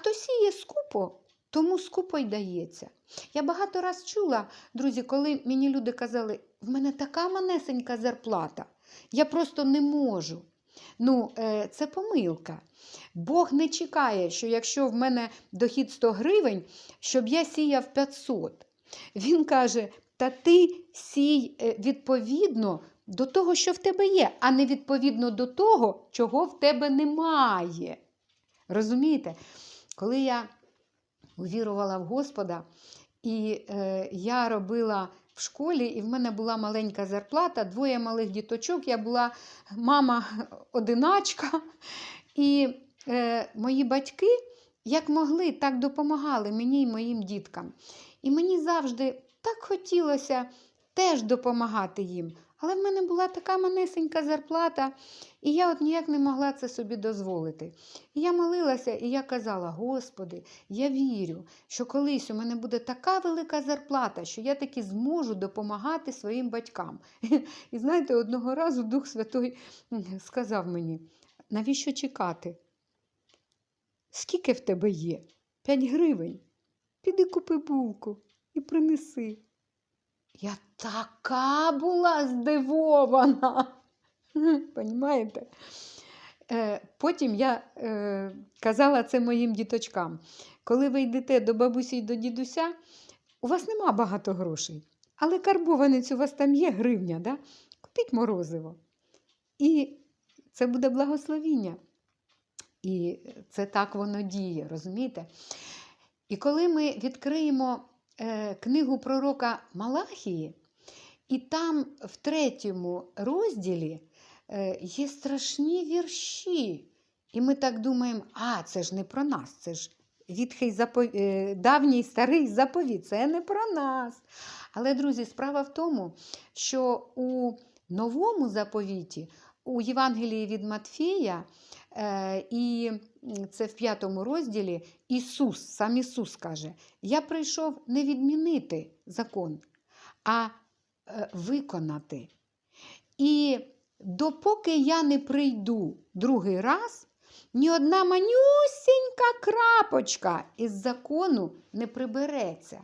Хто сіє скупо, тому скупо й дається. Я багато раз чула, друзі, коли мені люди казали, в мене така манесенька зарплата, я просто не можу. Ну, е, це помилка. Бог не чекає, що якщо в мене дохід 100 гривень, щоб я сіяв 500. Він каже: та ти сій е, відповідно до того, що в тебе є, а не відповідно до того, чого в тебе немає. Розумієте? Коли я увірувала в Господа, і е, я робила в школі, і в мене була маленька зарплата, двоє малих діточок, я була мама одиначка. І е, мої батьки, як могли, так допомагали мені і моїм діткам. І мені завжди так хотілося теж допомагати їм. Але в мене була така манесенька зарплата, і я от ніяк не могла це собі дозволити. І я молилася, і я казала: Господи, я вірю, що колись у мене буде така велика зарплата, що я таки зможу допомагати своїм батькам. І знаєте, одного разу Дух Святой сказав мені: навіщо чекати? Скільки в тебе є? П'ять гривень. Піди купи булку і принеси. Я така була здивована. Понімаєте? Е, Потім я е, казала це моїм діточкам. Коли ви йдете до бабусі і до дідуся, у вас нема багато грошей, але карбованець у вас там є гривня, да? купіть морозиво. І це буде благословіння. І це так воно діє, розумієте? І коли ми відкриємо книгу пророка Малахії, і там в третьому розділі е, є страшні вірші. І ми так думаємо, а це ж не про нас, це ж відхий запов... е, давній старий заповіт, це не про нас. Але, друзі, справа в тому, що у новому заповіті, у Євангелії від Матфея, е, і це в п'ятому розділі, Ісус, сам Ісус каже: Я прийшов не відмінити закон, а е, виконати. І допоки я не прийду другий раз, ні одна манюсінька крапочка із закону не прибереться.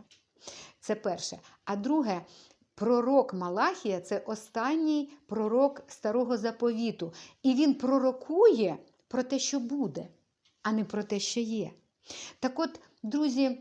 Це перше. А друге, пророк Малахія це останній пророк старого заповіту. І він пророкує про те, що буде, а не про те, що є. Так от, друзі,